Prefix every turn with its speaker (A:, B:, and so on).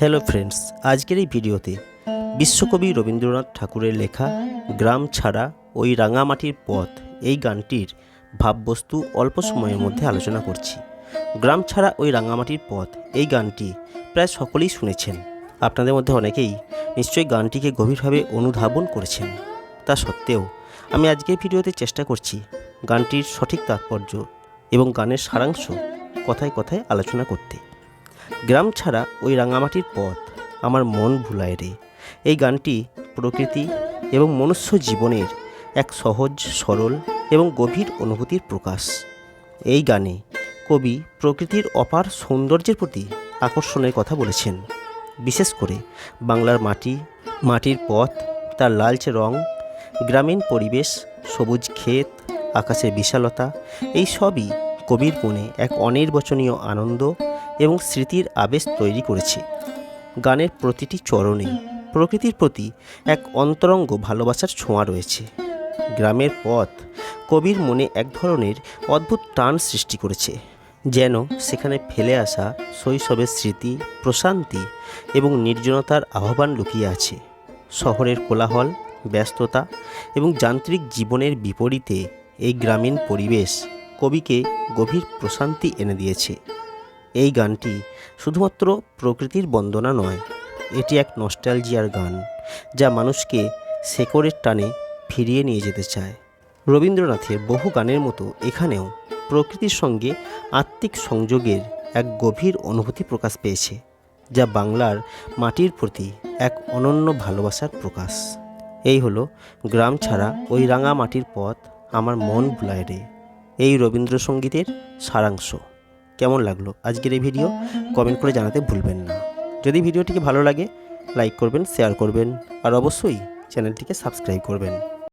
A: Hello friends আজকের এই ভিডিওতে বিশ্বকবি রবীন্দ্রনাথ ঠাকুরের লেখা গ্রাম ছাড়া ওই রাঙামাটির পথ, এই গানটির ভাববস্তু অল্প সময়ের মধ্যে আলোচনা করছি। গ্রাম ছাড়া ওই রাঙামাটির পথ, এই গানটি প্রায় সকলেই শুনেছেন। আপনাদের মধ্যে অনেকেই নিশ্চয়ই গানটিকে গভীরভাবে অনুধাবন করেছেন। তা সত্ত্বেও আমি আজকের ভিডিওতে চেষ্টা করছি গানটির সঠিক তাৎপর্য এবং গানের সারাংশ কথায় কথায় আলোচনা করতে। গ্রাম ছাড়া ওই রাঙামাটির পথ আমার মন ভুলায় রে। এই গানটি প্রকৃতি এবং মনুষ্য জীবনের এক সহজ, সরল এবং গভীর অনুভূতির প্রকাশ। এই গানে কবি প্রকৃতির অপার সৌন্দর্যের প্রতি আকর্ষণের কথা বলেছেন। বিশেষ করে বাংলার মাটি, মাটির পথ, তার লালচে রং, গ্রামীণ পরিবেশ, সবুজ ক্ষেত, আকাশের বিশালতা, এই সবই কবির মনে এক অনির্বচনীয় আনন্দ এবং স্মৃতির আবেশ তৈরি করেছে। গানের প্রতিটি চরণে প্রকৃতির প্রতি এক অন্তরঙ্গ ভালোবাসার ছোঁয়া রয়েছে। গ্রামের পথ কবির মনে এক ধরনের অদ্ভুত টান সৃষ্টি করেছে, যেন সেখানে ফেলে আসা শৈশবের স্মৃতি, প্রশান্তি এবং নির্জনতার আহ্বান লুকিয়ে আছে। শহরের কোলাহল, ব্যস্ততা এবং যান্ত্রিক জীবনের বিপরীতে এই গ্রামীণ পরিবেশ কবিকে গভীর প্রশান্তি এনে দিয়েছে। এই গানটি শুধুমাত্র প্রকৃতির বন্দনা নয়, এটি এক নস্টালজিয়ার গান যা মানুষকে শেকড়ের টানে ফিরিয়ে নিয়ে যেতে চায়। রবীন্দ্রনাথের বহু গানের মতো এখানেও প্রকৃতির সঙ্গে আত্মিক সংযোগের এক গভীর অনুভূতি প্রকাশ পেয়েছে, যা বাংলার মাটির প্রতি এক অনন্য ভালোবাসার প্রকাশ। এই হলো গ্রাম ছাড়া ওই রাঙা মাটির পথ আমার মন ভুলায় রে। এই রবীন্দ্রসঙ্গীতের সারাংশ। কেমন লাগল আজকের এই ভিডিও? কমেন্ট করে জানাতে ভুলবেন না। যদি ভিডিওটিকে ভালো লাগে, লাইক করবেন, শেয়ার করবেন, আর অবশ্যই চ্যানেলটিকে সাবস্ক্রাইব করবেন।